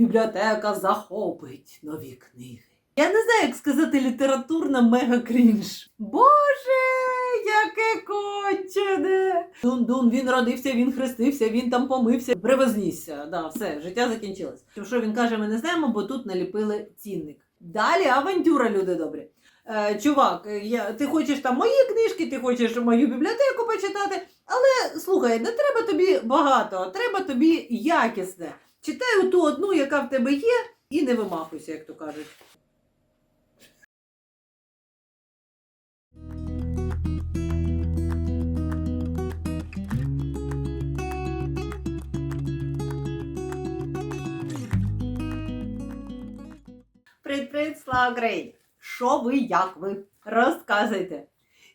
бібліотека захопить нові книги. Я не знаю, як сказати літературна мега крінж. Боже, яке кончене! Дун-дун, він родився, він хрестився, він там помився, привознісся. Да, все, життя закінчилось. Що він каже, ми не знаємо, бо тут наліпили цінник. Далі авантюра, люди добрі. Е, чувак, я, ти хочеш там мої книжки, ти хочеш мою бібліотеку почитати, але слухай, не треба тобі багато, треба тобі якісне. Читай ту одну, яка в тебе є, і не вимахуйся, як то кажуть. Привіт-привіт, слава Україні! Що ви, як ви? Розказуйте.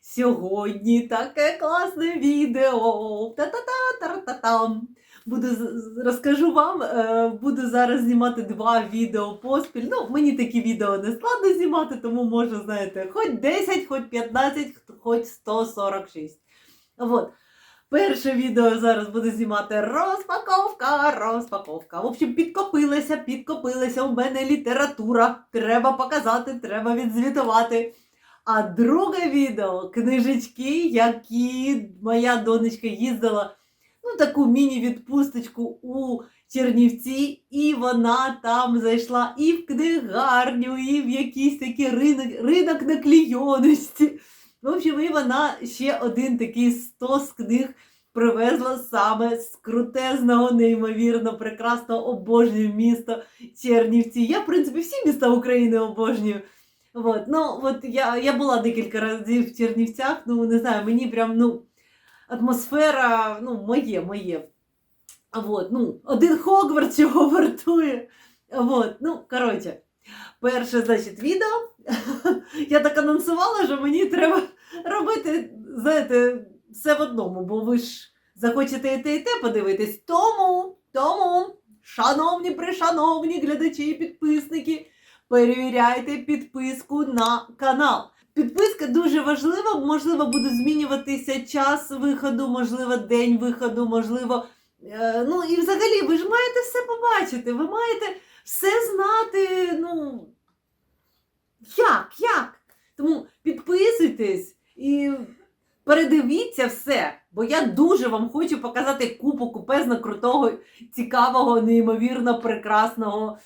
Сьогодні таке класне відео. Та-та-та-та-та-там. З- розкажу вам, е, буду зараз знімати два відео поспіль. Ну, мені такі відео не складно знімати, тому можу, знаєте, хоч 10, хоч 15, хоч 146. От. Перше відео зараз буду знімати розпаковка, розпаковка. В общем, підкопилася, підкопилася у мене література. Треба показати, треба відзвітувати. А друге відео книжечки, які моя донечка їздила, ну, таку міні-відпусточку у Чернівці, і вона там зайшла і в книгарню, і в якийсь такий ринок, ринок наклійоності. В общем, і вона ще один такий стос книг привезла саме з крутезного, неймовірно прекрасного обожнюю міста Чернівці. Я, в принципі, всі міста України обожнюю. От, ну, от я, я була декілька разів в Чернівцях, ну не знаю, мені прям ну, атмосфера ну, моє, моє. От, ну, один Хогвартс чого вартує. От, ну, коротше, перше, значить, відео. Я так анонсувала, що мені треба робити, знаєте, все в одному, бо ви ж захочете і те, і те подивитись. Тому, тому, шановні пришановні глядачі і підписники, перевіряйте підписку на канал. Підписка дуже важлива, можливо, буде змінюватися час виходу, можливо, день виходу, можливо. Е, ну і взагалі, ви ж маєте все побачити, ви маєте все знати. Ну як, як? Тому підписуйтесь і передивіться все, бо я дуже вам хочу показати купу купезно крутого, цікавого, неймовірно прекрасного.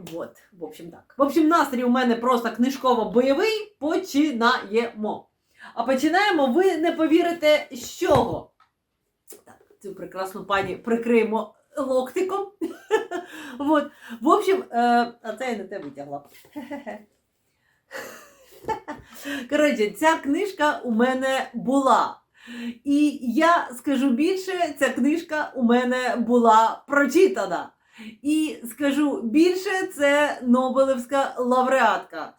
Вот, в общем так. В общем, настрій у мене просто книжково-бойовий. Починаємо. А починаємо, ви не повірите, з чого. Так, цю прекрасну пані прикриємо локтиком. Вот. В общем, е, а це я не те витягла. Коротше, ця книжка у мене була. І я скажу більше, ця книжка у мене була прочитана. І скажу більше, це Нобелевська лауреатка.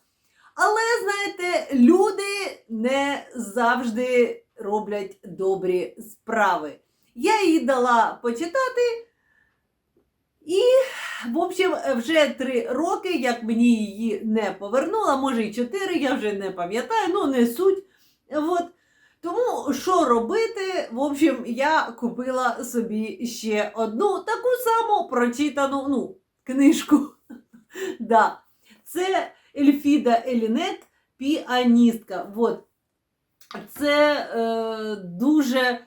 Але, знаєте, люди не завжди роблять добрі справи. Я їй дала почитати. І, в общем, вже три роки, як мені її не повернула, може і чотири, я вже не пам'ятаю, ну не суть. От. Тому що робити? В общем, я купила собі ще одну таку саму прочитану ну, книжку. да. Це Ельфіда Елінет, піаністка. От. Це е, дуже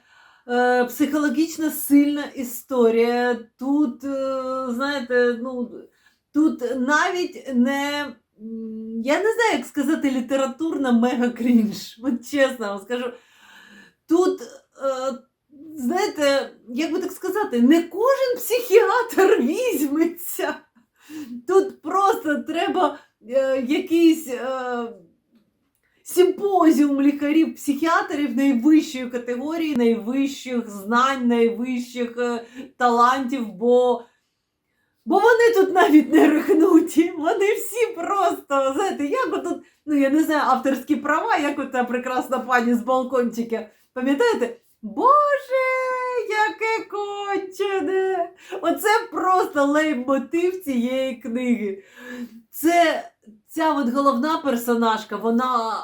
е, психологічно сильна історія. Тут, е, знаєте, ну, тут навіть не. Я не знаю, як сказати літературна мега крінж. От чесно вам скажу. Тут, е, знаєте, як би так сказати, не кожен психіатр візьметься. Тут просто треба е, якийсь. Е, Симпозіум лікарів-психіатрів найвищої категорії, найвищих знань, найвищих талантів, бо, бо вони тут навіть не рахнуті. Вони всі просто, знаєте, як отут, ну я не знаю, авторські права, як ота прекрасна пані з балкончика. Пам'ятаєте? Боже, яке кончене! Оце просто лейб-мотив цієї книги. Це ця от головна персонажка, вона.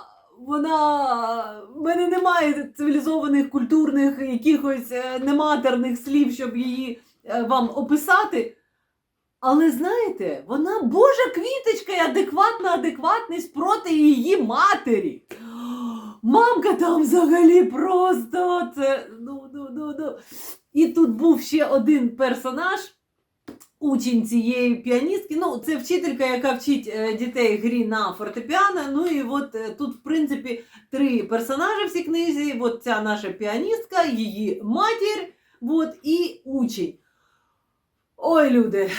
Вона в мене немає цивілізованих культурних якихось е, нематерних слів, щоб її е, вам описати. Але знаєте, вона Божа квіточка і адекватна адекватність проти її матері. Мамка там взагалі просто це. Ну, ну, ну, ну. І тут був ще один персонаж, учень цієї піаністки. Ну, це вчителька, яка вчить е, дітей грі на фортепіано. Ну і от е, тут, в принципі, три персонажі в цій книзі. От ця наша піаністка, її матір, от, і учень. Ой, люди.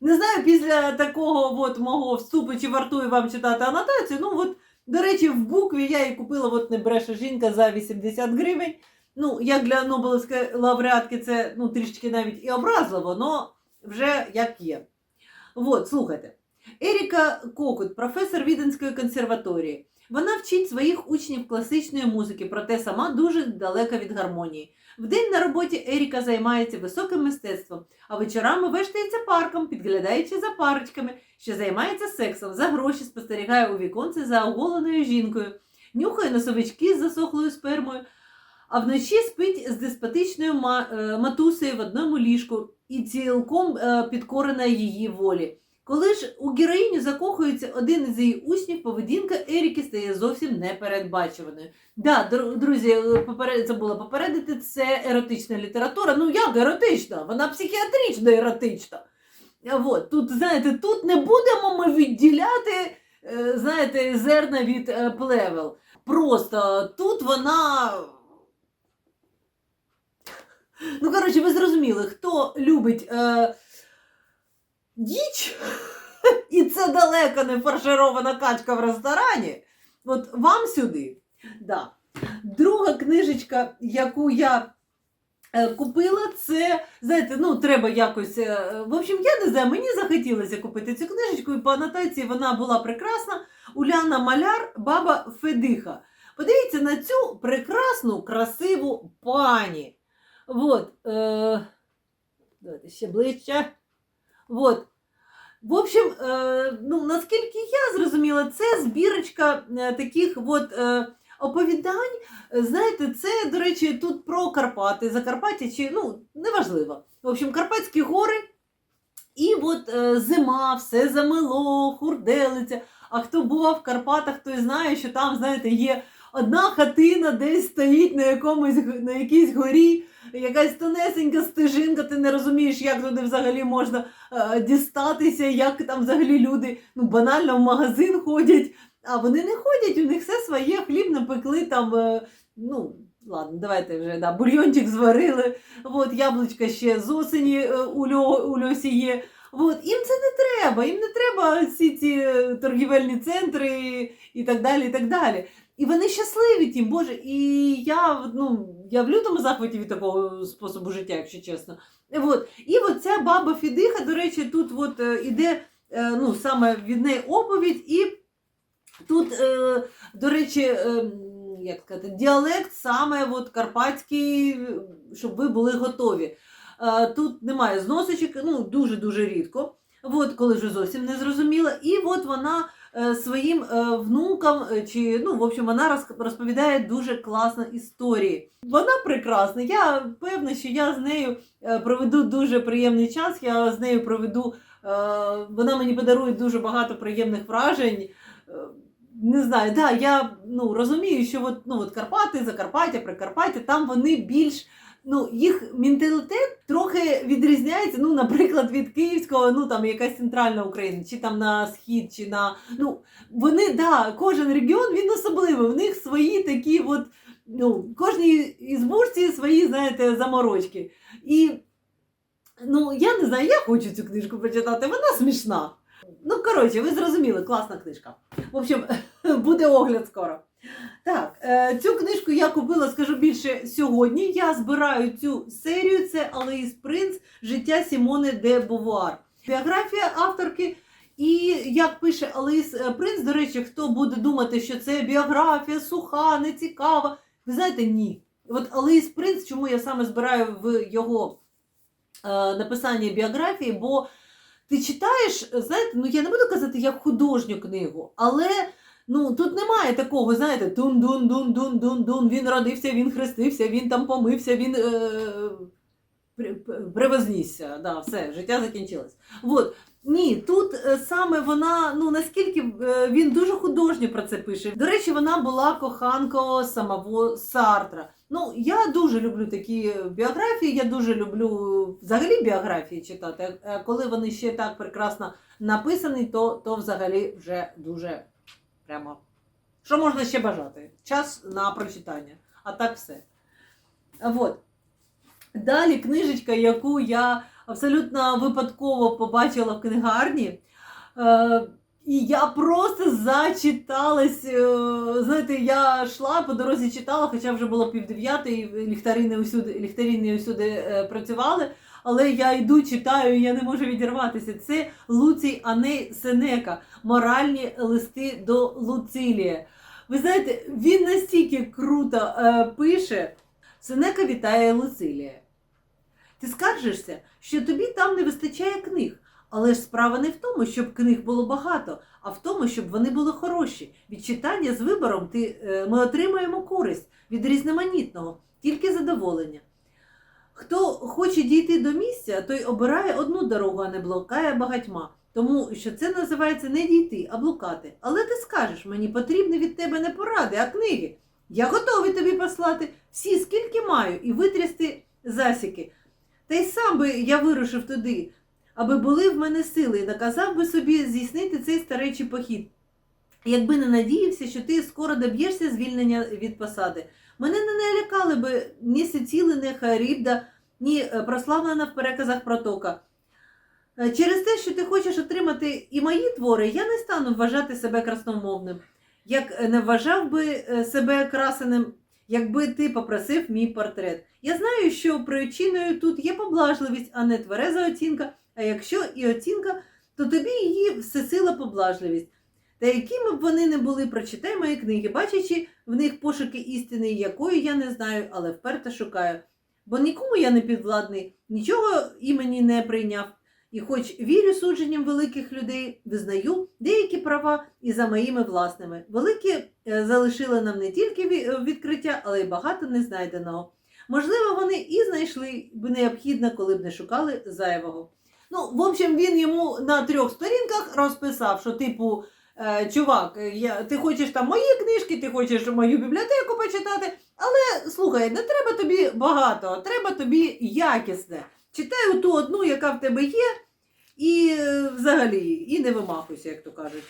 Не знаю, після такого от мого вступу, чи вартує вам читати анотацію. Ну, от, до речі, в букві я її купила, от не бреше жінка за 80 гривень. Ну, як для Нобелевської лауреатки, це ну, трішки навіть і образливо, але вже як є. От, слухайте. Еріка Кокут, професор Віденської консерваторії. Вона вчить своїх учнів класичної музики, проте сама дуже далека від гармонії. Вдень на роботі Еріка займається високим мистецтвом, а вечорами вештається парком, підглядаючи за парочками, що займається сексом, за гроші спостерігає у віконце за оголеною жінкою, нюхає носовички з засохлою спермою, а вночі спить з деспотичною е, матусею в одному ліжку і цілком е, підкорена її волі. Коли ж у героїню закохується один із її учнів, поведінка Еріки стає зовсім непередбачуваною. Да, друзі, е, поперед... забула попередити, це еротична література. Ну як еротична? Вона психіатрично еротична. А Вот, тут, знаєте, тут не будемо ми відділяти, е, знаєте, зерна від е, плевел. Просто тут вона. Ну, коротше, ви зрозуміли, хто любить е, діч, і це далеко не фарширована качка в ресторані. От вам сюди. Да. Друга книжечка, яку я е, купила, це, знаєте, ну, треба якось. е, в общем, я не знаю, мені захотілося купити цю книжечку, і по анотації вона була прекрасна. Уляна Маляр, баба Федиха. Подивіться на цю прекрасну, красиву пані. Вот, е, давайте ще ближче. Вот. В общем, е, ну, наскільки я зрозуміла, це збірочка е, таких от, е, оповідань. Знаєте, це, до речі, тут про Карпати, Закарпаття, чи ну, неважливо. В общем, Карпатські гори. І от е, зима, все замело, хурделиця. А хто бував в Карпатах, той знає, що там, знаєте, є одна хатина десь стоїть на якомусь на якійсь горі, якась тонесенька стежинка, ти не розумієш, як туди взагалі можна е, дістатися, як там взагалі люди ну, банально в магазин ходять. А вони не ходять, у них все своє, хліб напекли там. е, ну, ладно, давайте вже да, бульйончик зварили. От, яблучка ще з осені е, у, Льо, у Льосі є. От, їм це не треба, їм не треба всі ці е, торгівельні центри і так далі. І так далі. І вони щасливі тим, Боже. І я, ну, я в лютому захваті від такого способу життя, якщо чесно. От. І от ця баба Фідиха, до речі, тут от, е, іде е, ну, саме від неї оповідь, і тут, е, до речі, як сказати, діалект саме от карпатський, щоб ви були готові. Тут немає зносочок, ну дуже-дуже рідко. От, коли вже зовсім не зрозуміла. І от вона своїм е, внукам, е, чи ну, в общем, вона розповідає дуже класні історії. Вона прекрасна. Я певна, що я з нею е, проведу дуже приємний час. Я з нею проведу. е, Вона мені подарує дуже багато приємних вражень. Е, Не знаю, да, я ну, розумію, що от, ну, от Карпати, Закарпаття, Прикарпаття, там вони більш ну, їх менталітет трохи відрізняється, ну, наприклад, від Київського, ну там якась центральна Україна, чи там на схід, чи на. Ну, вони, да, кожен регіон він особливий. У них свої такі, от, ну, кожній ізбушці свої, знаєте, заморочки. І ну, я не знаю, я хочу цю книжку прочитати, вона смішна. Ну, коротше, ви зрозуміли, класна книжка. В общем, буде огляд скоро. Так, е, цю книжку я купила, скажу більше, сьогодні. Я збираю цю серію. Це Алеїс Принц Життя Сімони де Бувуар. Біографія авторки. І як пише Алеїс е, Принц, до речі, хто буде думати, що це біографія суха, нецікава. Ви знаєте, ні. От Алеїс Принц, чому я саме збираю в його е, написанні біографії, бо ти читаєш, знаєте, ну я не буду казати як художню книгу, але ну тут немає такого, знаєте, дун-дун-дун-дун-дун-дун, він родився, він хрестився, він там помився, він. Е... привознісся. Да, все, життя закінчилось. Вот. Ні, тут е, саме вона, ну наскільки е, він дуже художньо про це пише. До речі, вона була коханкою самого Сартра. Ну, я дуже люблю такі біографії, я дуже люблю взагалі біографії читати. Е, Коли вони ще так прекрасно написані, то, то взагалі вже дуже прямо. Що можна ще бажати? Час на прочитання. А так все. Вот. Далі книжечка, яку я абсолютно випадково побачила в книгарні. Е, і я просто зачиталась. е, Знаєте, я йшла по дорозі читала, хоча вже було півдев'ятої, ліхтарі не усюди, ліхтарі не усюди е, працювали. Але я йду, читаю, я не можу відірватися. Це Луцій Аней Сенека, моральні листи до Луцилія. Ви знаєте, він настільки круто е, пише. Сенека вітає Луцилія. Ти скаржишся, що тобі там не вистачає книг. Але ж справа не в тому, щоб книг було багато, а в тому, щоб вони були хороші. Від читання з вибором ти, е, ми отримаємо користь від різноманітного, тільки задоволення. Хто хоче дійти до місця, той обирає одну дорогу, а не блукає багатьма. Тому що це називається не дійти, а блукати. Але ти скажеш, мені потрібні від тебе не поради, а книги. Я готовий тобі послати всі, скільки маю, і витрясти засіки. Та й сам би я вирушив туди, аби були в мене сили, і наказав би собі здійснити цей старечий похід. Якби не надіявся, що ти скоро доб'єшся звільнення від посади. Мене не налякали би ні Сиціли, ні Харібда, ні е, прославлена в переказах протока. Е, Через те, що ти хочеш отримати і мої твори, я не стану вважати себе красномовним, як не вважав би е, себе красеним, якби ти попросив мій портрет. Я знаю, що причиною тут є поблажливість, а не твереза оцінка. А якщо і оцінка, то тобі її всесила поблажливість. Та якими б вони не були, прочитай мої книги, бачачи в них пошуки істини, якої я не знаю, але вперто шукаю. Бо нікому я не підвладний, нічого імені не прийняв. І хоч вірю судженням великих людей, визнаю деякі права і за моїми власними. Великі е, залишили нам не тільки е, відкриття, але й багато незнайденого. Можливо, вони і знайшли б необхідно, коли б не шукали зайвого. Ну, в общем, він йому на трьох сторінках розписав, що, типу, чувак, е, я, ти хочеш там мої книжки, ти хочеш мою бібліотеку почитати, але слухай, не треба тобі багато, треба тобі якісне. Читай ту одну, яка в тебе є, і е, взагалі, і не вимахуйся, як то кажуть.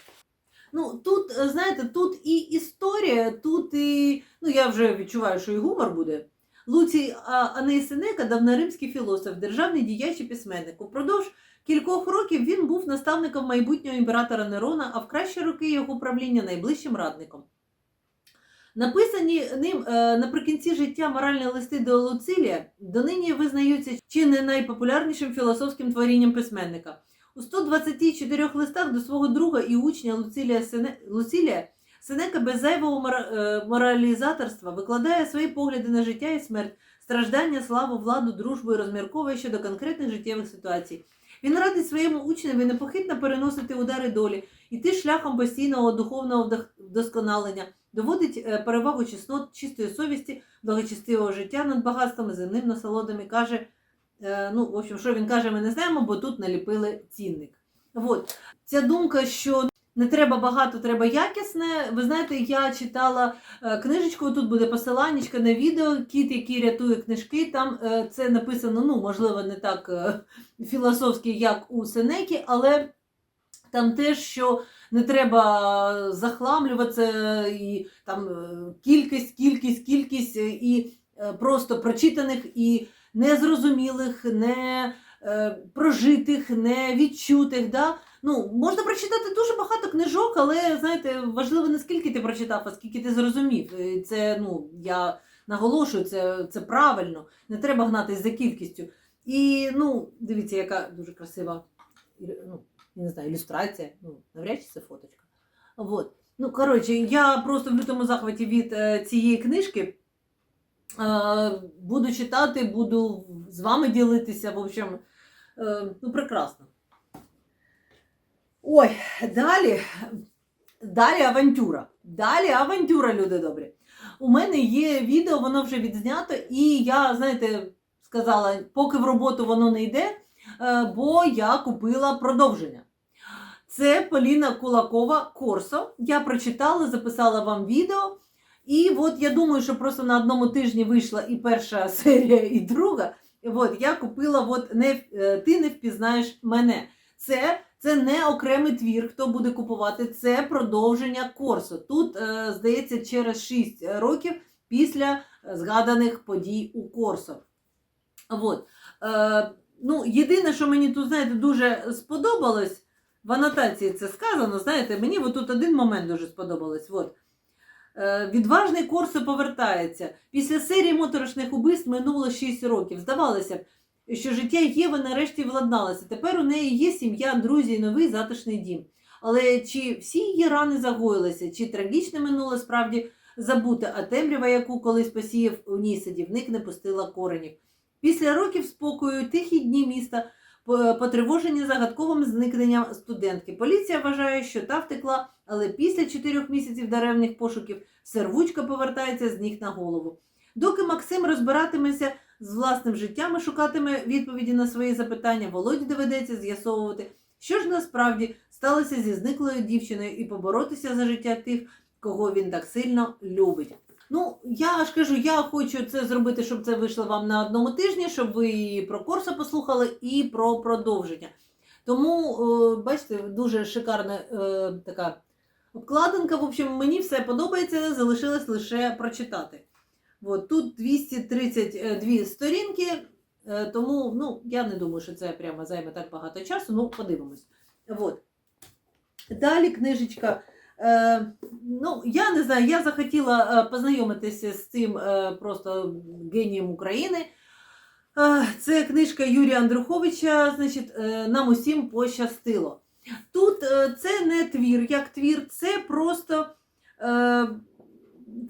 Ну, тут, е, знаєте, тут і історія, тут і. Ну, я вже відчуваю, що і гумор буде. Луцій Аней Сенека, давноримський філософ, державний діяч і письменник. Упродовж кількох років він був наставником майбутнього імператора Нерона, а в кращі роки його правління найближчим радником. Написані ним е, наприкінці життя моральні листи до Луцилія донині визнаються чи не найпопулярнішим філософським творінням письменника. У 124 листах до свого друга і учня Луцилія. Луцилія Сенека без зайвого е, моралізаторства викладає свої погляди на життя і смерть, страждання, славу, владу, дружбу і розмірковує щодо конкретних життєвих ситуацій. Він радить своєму учневі непохитно переносити удари долі, іти шляхом постійного духовного вдосконалення, доводить е, перевагу чеснот, чистої совісті, благочестивого життя над багатствами, земним насолодами. Каже, е, ну, в общем, що він каже, ми не знаємо, бо тут наліпили цінник. От. Ця думка, що не треба багато, треба якісне. Ви знаєте, я читала е, книжечку, тут буде посиланнячка на відео, кіт, який рятує книжки. Там е, це написано, ну, можливо, не так е, філософськи, як у Сенекі, але там теж, що не треба захламлюватися, і там кількість, кількість, кількість, і просто прочитаних і незрозумілих, не прожитих, не відчутих. Да? Ну, можна прочитати дуже багато книжок, але знаєте, важливо не скільки ти прочитав, а скільки ти зрозумів. Це, ну, я наголошую, це, це правильно. Не треба гнатись за кількістю. І ну, дивіться, яка дуже красива ну, я не знаю, ілюстрація. Ну, навряд чи це фоточка. Вот. Ну, коротше, я просто в лютому захваті від е, цієї книжки. Е, буду читати, буду з вами ділитися. В общем, е, ну, прекрасно. Ой, далі. Далі авантюра. Далі авантюра, люди добрі. У мене є відео, воно вже відзнято, і я, знаєте, сказала, поки в роботу воно не йде, е, бо я купила продовження. Це Поліна Кулакова Корсо. Я прочитала, записала вам відео. І от я думаю, що просто на одному тижні вийшла і перша серія, і друга. От я купила от не, е, Ти не впізнаєш мене. Це, це не окремий твір, хто буде купувати, це продовження Корсо. Тут, е, здається, через 6 років після згаданих подій у Корсо. От. Е, ну, єдине, що мені тут, знаєте, дуже сподобалось, в анотації це сказано, знаєте, мені тут один момент дуже сподобалось. От. Е, Відважний Корсо повертається. Після серії моторошних убивств минуло 6 років. Здавалося б, що життя Єви нарешті владналося. Тепер у неї є сім'я, друзі і новий затишний дім. Але чи всі її рани загоїлися, чи трагічне минуле справді забуте, а темрява, яку колись посіяв у ній садівник, не пустила коренів. Після років спокою тихі дні міста потривожені загадковим зникненням студентки. Поліція вважає, що та втекла, але після чотирьох місяців даремних пошуків сервучка повертається з ніг на голову. Доки Максим розбиратиметься з власним життям і шукатиме відповіді на свої запитання, Володі доведеться з'ясовувати, що ж насправді сталося зі зниклою дівчиною і поборотися за життя тих, кого він так сильно любить. Ну, я ж кажу, я хочу це зробити, щоб це вийшло вам на одному тижні, щоб ви і про Корсо послухали, і про продовження. Тому, е, бачите, дуже шикарна е, така обкладинка. В общем, мені все подобається, залишилось лише прочитати. От, тут 232 сторінки, е, тому ну, я не думаю, що це прямо займе так багато часу. Ну, подивимось. От. Далі книжечка. Е, ну, я не знаю, я захотіла е, познайомитися з цим е, просто генієм України. Це книжка Юрія Андруховича, значить, нам усім пощастило. Тут це не твір, як твір, це просто,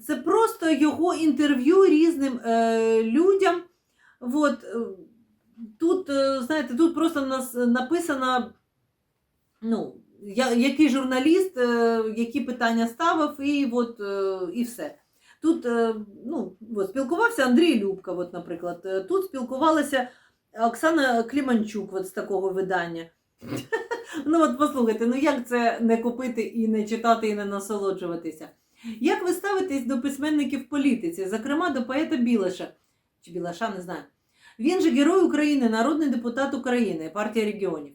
це просто його інтерв'ю різним людям. От, тут, знаєте, тут просто написано, ну, я, який журналіст, е, які питання ставив, і, от, е, і все. Тут е, ну, от, спілкувався Андрій Любка, от, наприклад. Тут спілкувалася Оксана Кліманчук от, з такого видання. Ну от послухайте, ну як це не купити і не читати, і не насолоджуватися? Як ви ставитесь до письменників політиці, зокрема до поета Білаша? Чи Білаша, не знаю. Він же герой України, народний депутат України, партія регіонів.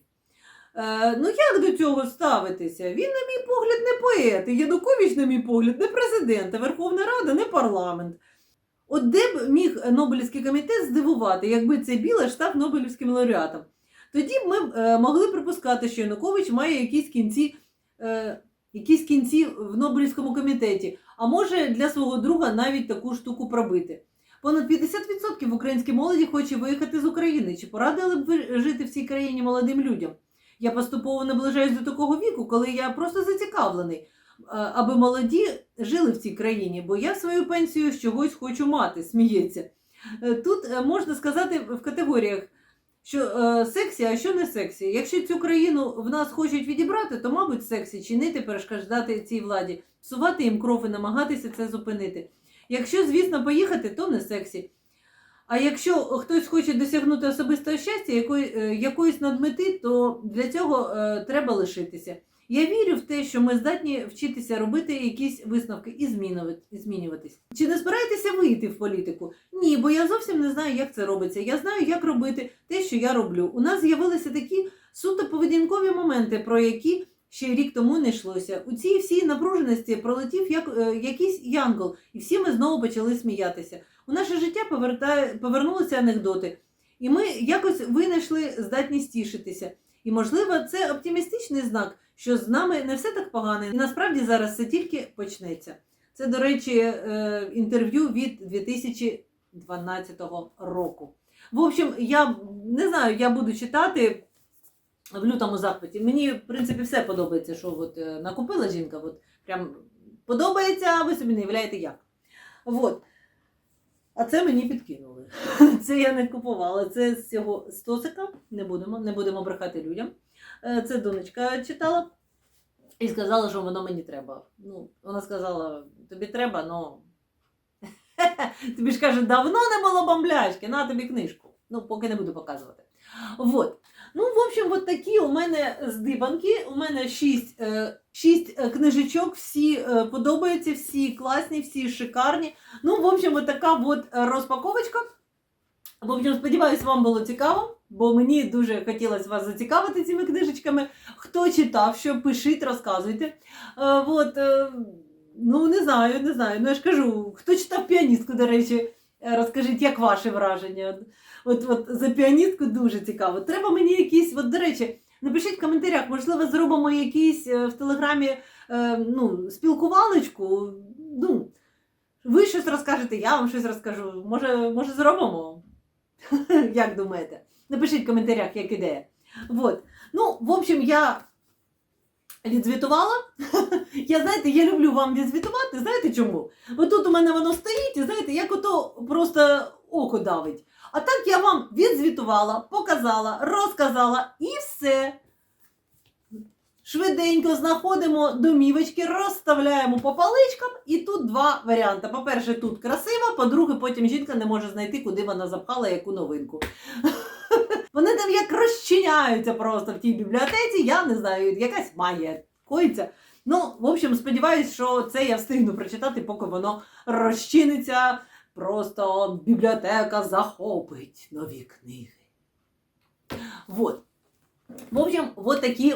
Е, ну як до цього ставитися? Він, на мій погляд, не поет. Янукович, на мій погляд, не президент, а Верховна Рада, не парламент. От де б міг Нобелівський комітет здивувати, якби цей Білаш став Нобелівським лауреатом? Тоді б ми е, могли припускати, що Янукович має якісь кінці, е, якісь кінці в Нобелівському комітеті, а може для свого друга навіть таку штуку пробити. Понад 50% української молоді хоче виїхати з України. Чи порадили б ви жити в цій країні молодим людям? Я поступово наближаюсь до такого віку, коли я просто зацікавлений, е, аби молоді жили в цій країні, бо я свою пенсію з чогось хочу мати, сміється. Е, Тут е, можна сказати в категоріях, що сексі, а що не сексі. Якщо цю країну в нас хочуть відібрати, то, мабуть, сексі чинити, перешкоджати цій владі, псувати їм кров і намагатися це зупинити. Якщо, звісно, поїхати, то не сексі. А якщо хтось хоче досягнути особистого щастя, якої, е, якоїсь надмети, то для цього е, треба лишитися. Я вірю в те, що ми здатні вчитися робити якісь висновки і змінюватись. Чи не збираєтеся вийти в політику? Ні, бо я зовсім не знаю, як це робиться. Я знаю, як робити те, що я роблю. У нас з'явилися такі суто поведінкові моменти, про які ще рік тому не йшлося. У цій всій напруженості пролетів як, е, якийсь янгол, і всі ми знову почали сміятися. У наше життя повертає, повернулися анекдоти, і ми якось винайшли здатність тішитися. І, можливо, це оптимістичний знак, що з нами не все так погано. І насправді зараз все тільки почнеться. Це, до речі, е, інтерв'ю від 2012 року. В общем, я не знаю, я буду читати в лютому захваті. Мені, в принципі, все подобається, що от, е, накупила жінка. От, прям подобається, а ви собі не уявляєте як. От. А це мені підкинули. Це я не купувала. Це з цього стосика. Не будемо, не будемо брехати людям. Е, Це донечка читала і сказала, що воно мені треба. Ну, вона сказала, тобі треба, але тобі ж каже, давно не було бомблячки, на тобі книжку. Ну, поки не буду показувати. Вот. Ну, в общем, от такі у мене здибанки. У мене шість, е, шість е, книжечок, всі е, подобаються, всі класні, всі шикарні. Ну, в общем, от така от розпаковочка. В общем, сподіваюся, вам було цікаво, бо мені дуже хотілося вас зацікавити цими книжечками. Хто читав, що пишіть, розказуйте. От, ну, не знаю, не знаю. Ну, я ж кажу, хто читав піаністку, до речі, розкажіть, як ваші враження. От, от за піаністку дуже цікаво. Треба мені якісь, от, до речі, напишіть в коментарях, можливо, зробимо якісь е, в телеграмі е, ну, спілкувалочку. Ну, ви щось розкажете, я вам щось розкажу. Може, може зробимо? Як думаєте? Напишіть в коментарях, як ідея. Вот. Ну, в общем, я відзвітувала. Я, знаєте, я люблю вам відзвітувати. Знаєте чому? Бо тут у мене воно стоїть, і знаєте, як ото просто око давить. А так я вам відзвітувала, показала, розказала і все. Швиденько знаходимо домівочки, розставляємо по паличкам, і тут два варіанти. По-перше, тут красиво, по-друге, потім жінка не може знайти, куди вона запхала яку новинку. Вони там як розчиняються просто в тій бібліотеці, я не знаю, якась магія коїться. Ну, в общем, сподіваюсь, що це я встигну прочитати, поки воно розчиниться. Просто бібліотека захопить нові книги. Вот. В общем, вот такі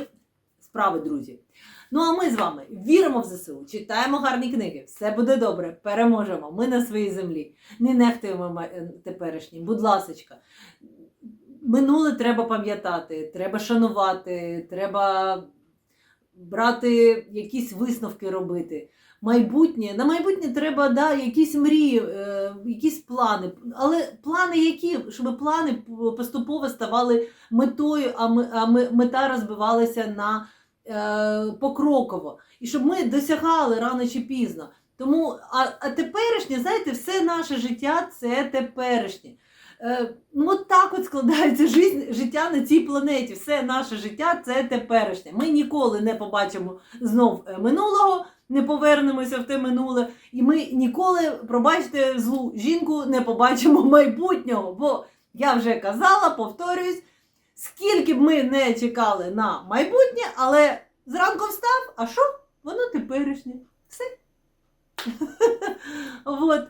справи, друзі. Ну а ми з вами віримо в ЗСУ, читаємо гарні книги, все буде добре, переможемо. Ми на своїй землі. Не нехтуємо е, теперішнім. Будь ласочка. Минуле треба пам'ятати, треба шанувати, треба брати якісь висновки робити. Майбутнє, на майбутнє треба да, якісь мрії, е, якісь плани. Але плани які? Щоб плани поступово ставали метою, а, ми, а ми, мета розбивалася на е, покроково. І щоб ми досягали рано чи пізно. Тому, а, а теперішнє, знаєте, все наше життя це теперішнє. Е, ну, от так от складається життя на цій планеті. Все наше життя це теперішнє. Ми ніколи не побачимо знов е, минулого, не повернемося в те минуле, і ми ніколи, пробачте, злу жінку не побачимо майбутнього. Бо я вже казала, повторююсь, скільки б ми не чекали на майбутнє, але зранку встав, а що? Воно теперішнє. Все. Вот.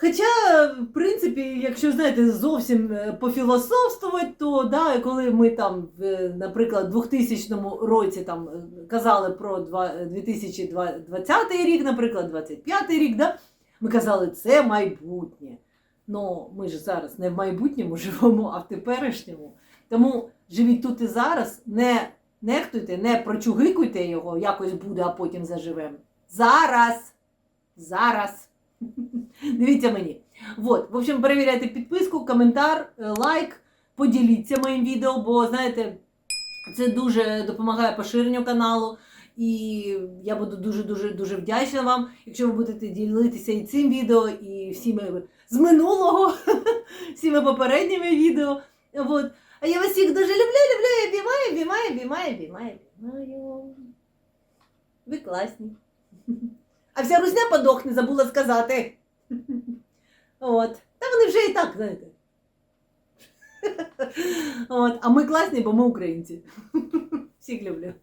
Хоча, в принципі, якщо знаєте, зовсім е, пофілософствувати, то да, коли ми там, наприклад, в 2000 році там е, казали про е, 2020 рік, наприклад, 25 рік, да, ми казали, це майбутнє. Ну, ми ж зараз не в майбутньому живемо, а в теперішньому. Тому живіть тут і зараз, не нехтуйте, не прочугикуйте його, якось буде, а потім заживемо. Зараз. Зараз. Дивіться мені. Вот. В общем, перевіряйте підписку, коментар, е, лайк, поділіться моїм відео, бо знаєте, це дуже допомагає поширенню каналу. І я буду дуже-дуже дуже вдячна вам, якщо ви будете ділитися і цим відео, і всіми з минулого, всіми попередніми відео. Вот. А я вас всіх дуже люблю, люблю, обіймаю, обіймаю, обіймаю, обіймаю. Ви класні. А вся русня подохне, забула сказати. От. Та вони вже і так, знаєте. От. А ми класні, бо ми українці. Всіх люблю.